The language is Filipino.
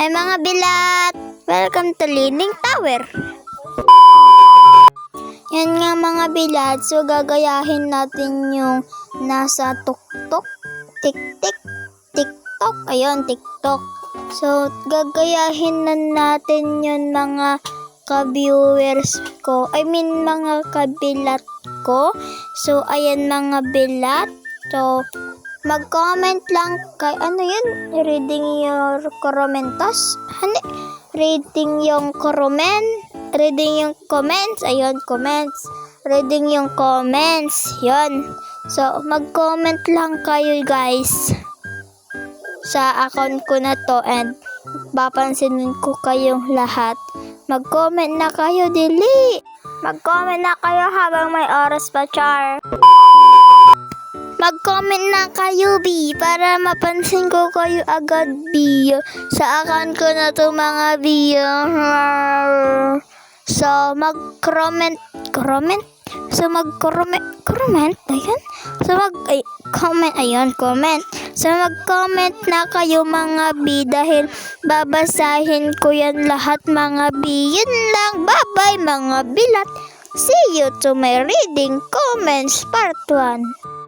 Ay mga bilat! Welcome to Leaning Tower! Yan nga mga bilat, so gagayahin natin yung nasa tuktok, tik-tik, tiktok, ayun, tiktok. So, gagayahin na natin yun mga ka-viewers ko, I mean mga kabilat ko. So, ayan mga bilat. So, mag-comment lang kay, ano yun, reading your comments? Hani, reading yung comment, reading yung comments, ayun, comments, reading yung comments, yun. So, mag-comment lang kayo guys sa account ko na to and papansinin ko kayong lahat. Mag-comment na kayo, dili! Mag-comment na kayo habang may oras pa, Char. Mag-comment na kayo, B, para mapansin ko kayo agad, B. Sa account ko na to, mga B. So, mag-comment, comment? So, mag-comment, comment, ayun? So, mag, ay, comment, ayun, comment. So, mag-comment na kayo, mga B, dahil babasahin ko yan lahat, mga B. Yun lang, bye-bye, mga bilat. See you to my reading comments part 1.